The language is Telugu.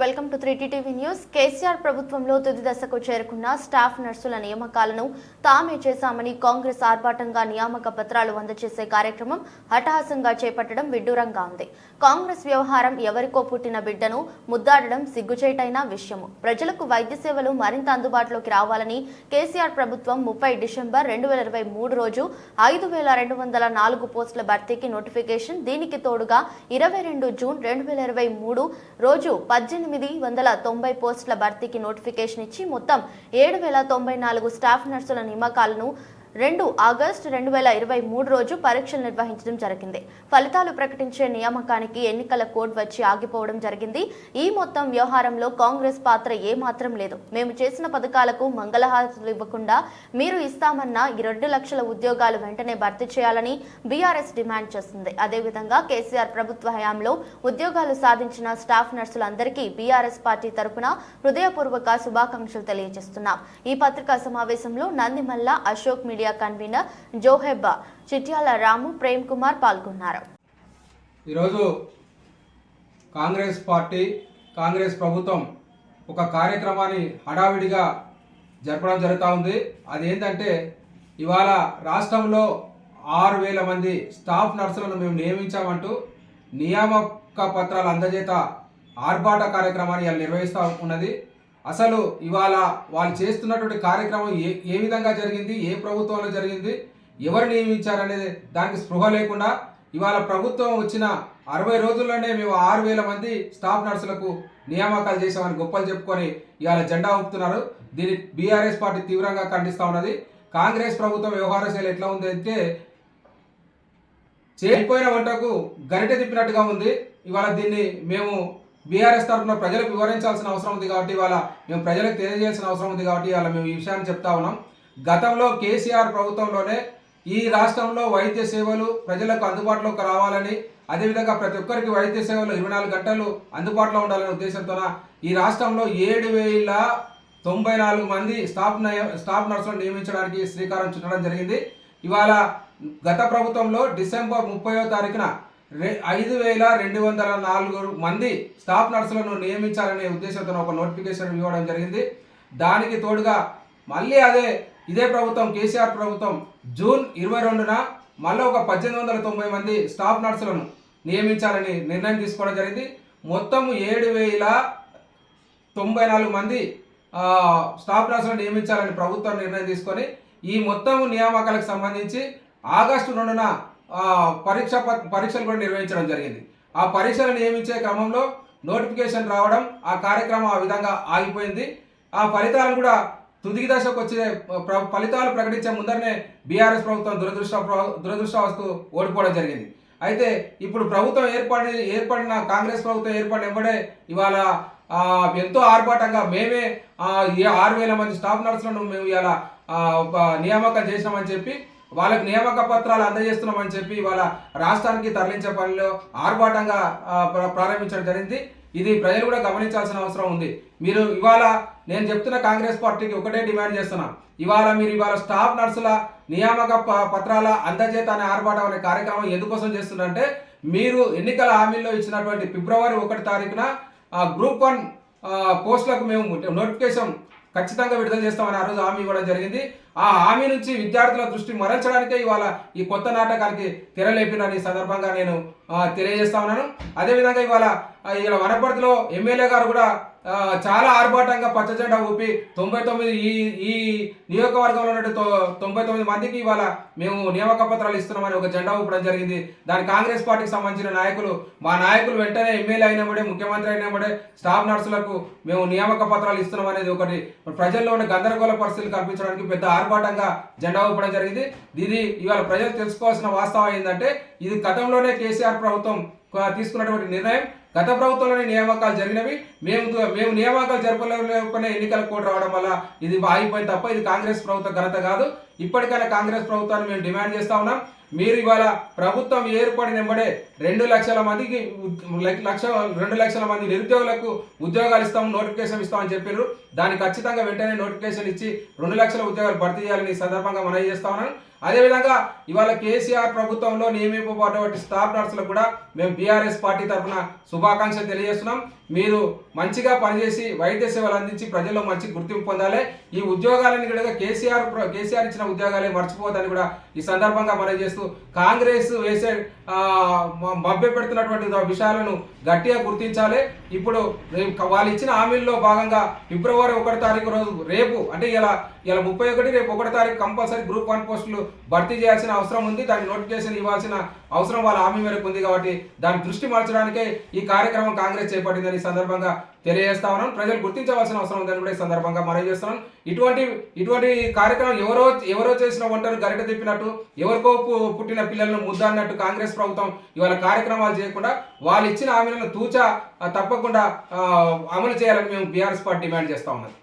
Welcome to three TV news KCR ప్రభుత్వంలో తుది దశకు చేరుకున్న స్టాఫ్ నర్సుల నియామకాలను తామే చేశామని కాంగ్రెస్ ఆర్భాటంగా నియామక పత్రాలు అందజేసే కార్యక్రమం హఠాసంగా చేపట్టడం విడ్డూరంగా ఉంది. కాంగ్రెస్ వ్యవహారం ఎవరికో పుట్టిన బిడ్డను ముద్దాడడం సిగ్గుచేటైన విషయము. ప్రజలకు వైద్య సేవలు మరింత అందుబాటులోకి రావాలని కేసీఆర్ ప్రభుత్వం ముప్పై డిసెంబర్ రెండు వేల ఇరవై మూడు రోజు ఐదు వేల రెండు వందల నాలుగు పోస్టుల భర్తీకి నోటిఫికేషన్. దీనికి తోడుగా ఇరవై రెండు జూన్ రెండు వేల ఇరవై మూడు రోజు పద్దెనిమిది వందల తొంభై పోస్టుల భర్తీకి నోటిఫికేషన్ ఇచ్చి మొత్తం ఏడు వేల తొంభై నాలుగు స్టాఫ్ నర్సుల నియామకాలను రెండు ఆగస్టు రెండు వేల ఇరవై మూడు రోజు పరీక్షలు నిర్వహించడం జరిగింది. ఫలితాలు ప్రకటించే నియామకానికి ఎన్నికల కోడ్ వచ్చి ఆగిపోవడం జరిగింది. ఈ మొత్తం వ్యవహారంలో కాంగ్రెస్ పాత్ర ఏమాత్రం లేదు. మేము చేసిన పథకాలకు మంగళహారతులు ఇవ్వకుండా మీరు ఇస్తామన్న ఈ రెండు లక్షల ఉద్యోగాలు వెంటనే భర్తీ చేయాలని బీఆర్ఎస్ డిమాండ్ చేస్తుంది. అదేవిధంగా కేసీఆర్ ప్రభుత్వ హయాంలో ఉద్యోగాలు సాధించిన స్టాఫ్ నర్సులందరికీ బీఆర్ఎస్ పార్టీ తరఫున హృదయపూర్వక శుభాకాంక్షలు తెలియజేస్తున్నాం. ఈ పత్రికా సమావేశంలో నందిమల్ల అశోక్ మీడియా కన్వీనర్ జోహెబ్బా చిట్యాల రాము ప్రేమ్ కుమార్ పాల్గొన్నారు. ఈరోజు కాంగ్రెస్ పార్టీ కాంగ్రెస్ ప్రభుత్వం ఒక కార్యక్రమాన్ని హడావిడిగా జరపడం జరుగుతూ ఉంది. అదేంటంటే ఇవాళ రాష్ట్రంలో ఆరు వేల మంది స్టాఫ్ నర్సులను మేము నియమించామంటూ నియామక పత్రాలు అందజేత ఆర్భాట కార్యక్రమాన్ని ఇవాళ నిర్వహిస్తూ ఉన్నది. అసలు ఇవాళ వాళ్ళు చేస్తున్నటువంటి కార్యక్రమం ఏ ఏ విధంగా జరిగింది ఏ ప్రభుత్వంలో జరిగింది ఎవరు నియమించారనేది దానికి స్పృహ లేకుండా ఇవాళ ప్రభుత్వం వచ్చిన అరవై రోజుల్లోనే మేము ఆరు వేల మంది స్టాఫ్ నర్సులకు నియామకాలు చేసామని గొప్పలు చెప్పుకొని ఇవాళ జెండా ఊపుతున్నారు. దీన్ని బీఆర్ఎస్ పార్టీ తీవ్రంగా ఖండిస్తూ ఉన్నది. కాంగ్రెస్ ప్రభుత్వం వ్యవహార శైలి ఎట్లా ఉంది అంటే చేరిపోయిన వంటకు గరిటె తిప్పినట్టుగా ఉంది. ఇవాళ దీన్ని మేము బీఆర్ఎస్ తరఫున ప్రజలకు వివరించాల్సిన అవసరం ఉంది కాబట్టి ఇవాళ మేము ప్రజలకు తెలియజేయాల్సిన అవసరం ఉంది కాబట్టి ఇవాళ మేము ఈ విషయాన్ని చెప్తా ఉన్నాం. గతంలో కేసీఆర్ ప్రభుత్వంలోనే ఈ రాష్ట్రంలో వైద్య సేవలు ప్రజలకు అందుబాటులోకి రావాలని అదేవిధంగా ప్రతి ఒక్కరికి వైద్య సేవలు ఇరవై నాలుగు గంటలు అందుబాటులో ఉండాలనే ఉద్దేశంతో ఈ రాష్ట్రంలో ఏడు వేల తొంభై నాలుగు మంది స్టాఫ్ స్టాఫ్ నర్సులను నియమించడానికి శ్రీకారం చుట్టడం జరిగింది. ఇవాళ గత ప్రభుత్వంలో డిసెంబర్ ముప్పయో తారీఖున ఐదు వేల రెండు వందల నాలుగు మంది స్టాఫ్ నర్సులను నియమించాలనే ఉద్దేశంతో ఒక నోటిఫికేషన్ ఇవ్వడం జరిగింది. దానికి తోడుగా మళ్ళీ అదే ఇదే ప్రభుత్వం కేసీఆర్ ప్రభుత్వం జూన్ ఇరవై రెండున మళ్ళీ ఒక పద్దెనిమిది వందల తొంభై మంది స్టాఫ్ నర్సులను నియమించాలని నిర్ణయం తీసుకోవడం జరిగింది. మొత్తం ఏడు వేల తొంభై నాలుగు మంది స్టాఫ్ నర్సులను నియమించాలని ప్రభుత్వం నిర్ణయం తీసుకొని ఈ మొత్తం నియామకాలకు సంబంధించి ఆగస్టు రెండున పరీక్ష ప- పరీక్షలు కూడా నిర్వహించడం జరిగింది. ఆ పరీక్షలు నియమించే క్రమంలో నోటిఫికేషన్ రావడం ఆ కార్యక్రమం ఆ విధంగా ఆగిపోయింది. ఆ ఫలితాలను కూడా తుదికి దశకు వచ్చే ప్ర- ఫలితాలు ప్రకటించే ముందరనే బీఆర్ఎస్ ప్రభుత్వం దురదృష్ట దురదృష్టవస్తు ఓడిపోవడం జరిగింది. అయితే ఇప్పుడు ప్రభుత్వం ఏర్పడి ఏర్పడిన కాంగ్రెస్ ప్రభుత్వం ఏర్పడిన ఇవ్వడే ఇవాళ ఎంతో ఆర్భాటంగా మేమే ఆరు వేల మంది స్టాఫ్ నర్సులను మేము ఇవాళ నియామకం చేసినామని చెప్పి వాళ్ళకి నియామక పత్రాలు అందజేస్తున్నామని చెప్పి వాళ్ళ రాష్ట్రానికి తరలించే పనిలో ఆర్భాటంగా ప్ర- ప్రారంభించడం జరిగింది. ఇది ప్రజలు కూడా గమనించాల్సిన అవసరం ఉంది. మీరు ఇవాళ నేను చెప్తున్న కాంగ్రెస్ పార్టీకి ఒకటే డిమాండ్ చేస్తున్నా. ఇవాళ మీరు ఇవాళ స్టాఫ్ నర్సుల నియామక ప- పత్రాల అందజేత అనే ఆర్భాటం అనే కార్యక్రమం ఎందుకోసం చేస్తున్నారంటే మీరు ఎన్నికల హామీల్లో ఇచ్చినటువంటి ఫిబ్రవరి ఒకటి తారీఖున గ్రూప్ వన్ పోస్టులకు మేము నోటిఫికేషన్ ఖచ్చితంగా విడుదల చేస్తామని ఆ రోజు హామీ ఇవ్వడం జరిగింది. ఆ హామీ నుంచి విద్యార్థుల దృష్టి మరల్చడానికే ఇవాళ ఈ కొత్త నాటకానికి తెరలేపిన ఈ సందర్భంగా నేను తెలియజేస్తా ఉన్నాను. అదేవిధంగా ఇవాళ ఇవాళ ఇలా వనపర్తిలో ఎమ్మెల్యే గారు కూడా చాలా ఆర్భాటంగా పచ్చ జెండా ఊపి తొంభై తొమ్మిది ఈ ఈ నియోజకవర్గంలో ఉన్నట్టు తొంభై తొమ్మిది మందికి ఇవాళ మేము నియామక పత్రాలు ఇస్తున్నామని ఒక జెండా ఊపడం జరిగింది. దాని కాంగ్రెస్ పార్టీకి సంబంధించిన నాయకులు మా నాయకులు వెంటనే ఎమ్మెల్యే అయినప్పుడే ముఖ్యమంత్రి అయినప్పుడే స్టాఫ్ నర్సులకు మేము నియామక పత్రాలు ఇస్తున్నాం అనేది ఒకటి. ప్రజల్లో ఉన్న గందరగోళ పరిస్థితులు కల్పించడానికి పెద్ద ఆర్భాటంగా జెండా ఊపడం జరిగింది. ఇది ఇవాళ ప్రజలు తెలుసుకోవాల్సిన వాస్తవం ఏంటంటే ఇది గతంలోనే కేసీఆర్ ప్రభుత్వం తీసుకున్నటువంటి నిర్ణయం. గత ప్రభుత్వంలోనే నియామకాలు జరిగినవి. మేము మేము నియామకాలు జరపలేకపోయినా ఎన్నికల కోడ్ రావడం వల్ల ఇది ఆగిపోయింది తప్ప ఇది కాంగ్రెస్ ప్రభుత్వ ఘనత కాదు. ఇప్పటికైనా కాంగ్రెస్ ప్రభుత్వాన్ని మేము డిమాండ్ చేస్తా ఉన్నాం. మీరు ఇవాళ ప్రభుత్వం ఏర్పడిన వెంబడే రెండు లక్షల మందికి లక్ష- రెండు లక్షల మంది నిరుద్యోగులకు ఉద్యోగాలు ఇస్తాం నోటిఫికేషన్ ఇస్తామని చెప్పారు దానికి ఖచ్చితంగా వెంటనే నోటిఫికేషన్ ఇచ్చి రెండు లక్షల ఉద్యోగాలు భర్తీ చేయాలని సందర్భంగా మనవి చేస్తా ఉన్నాను. అదేవిధంగా ఇవాళ కేసీఆర్ ప్రభుత్వంలో నియమింపబడినటువంటి స్టాఫ్ నర్సులకు కూడా మేము బీఆర్ఎస్ పార్టీ తరఫున శుభాకాంక్షలు తెలియజేస్తున్నాం. మీరు మంచిగా పనిచేసి వైద్య సేవలు అందించి ప్రజల్లో మంచి గుర్తింపు పొందాలి. ఈ ఉద్యోగాలని కూడా కేసీఆర్ కేసీఆర్ ఇచ్చిన ఉద్యోగాలే మర్చిపోవద్దని కూడా ఈ సందర్భంగా మనం చేస్తూ కాంగ్రెస్ వేసే మభ్యపెడుతున్నటువంటి విషయాలను గట్టిగా గుర్తించాలి. ఇప్పుడు వాళ్ళు ఇచ్చిన హామీల్లో భాగంగా ఫిబ్రవరి ఒకటి తారీఖు రోజు రేపు అంటే ఇలా ఇలా ముప్పై ఒకటి రేపు ఒకటి తారీఖు కంపల్సరీ గ్రూప్ వన్ పోస్టులు భర్తీ చేయాల్సిన అవసరం ఉంది. దాన్ని నోటిఫికేషన్ ఇవ్వాల్సిన అవసరం వాళ్ళ హామీ మేరకు ఉంది కాబట్టి దాని దృష్టి మార్చడానికే ఈ కార్యక్రమం కాంగ్రెస్ చేపట్టిందని ఈ సందర్భంగా తెలియజేస్తా ఉన్నాం. ప్రజలు గుర్తించవలసిన అవసరం ఉందని కూడా ఈ సందర్భంగా మనం చేస్తున్నాం. ఇటువంటి ఇటువంటి కార్యక్రమం ఎవరో ఎవరో చేసిన వంటను గరిట తిప్పినట్టు ఎవరికో పుట్టిన పిల్లలను ముద్దన్నట్టు కాంగ్రెస్ ప్రభుత్వం ఇవాళ కార్యక్రమాలు చేయకుండా వాళ్ళు ఇచ్చిన హామీలను తూచా తప్పకుండా అమలు చేయాలని మేము బీఆర్ఎస్ పార్టీ డిమాండ్ చేస్తా ఉన్నది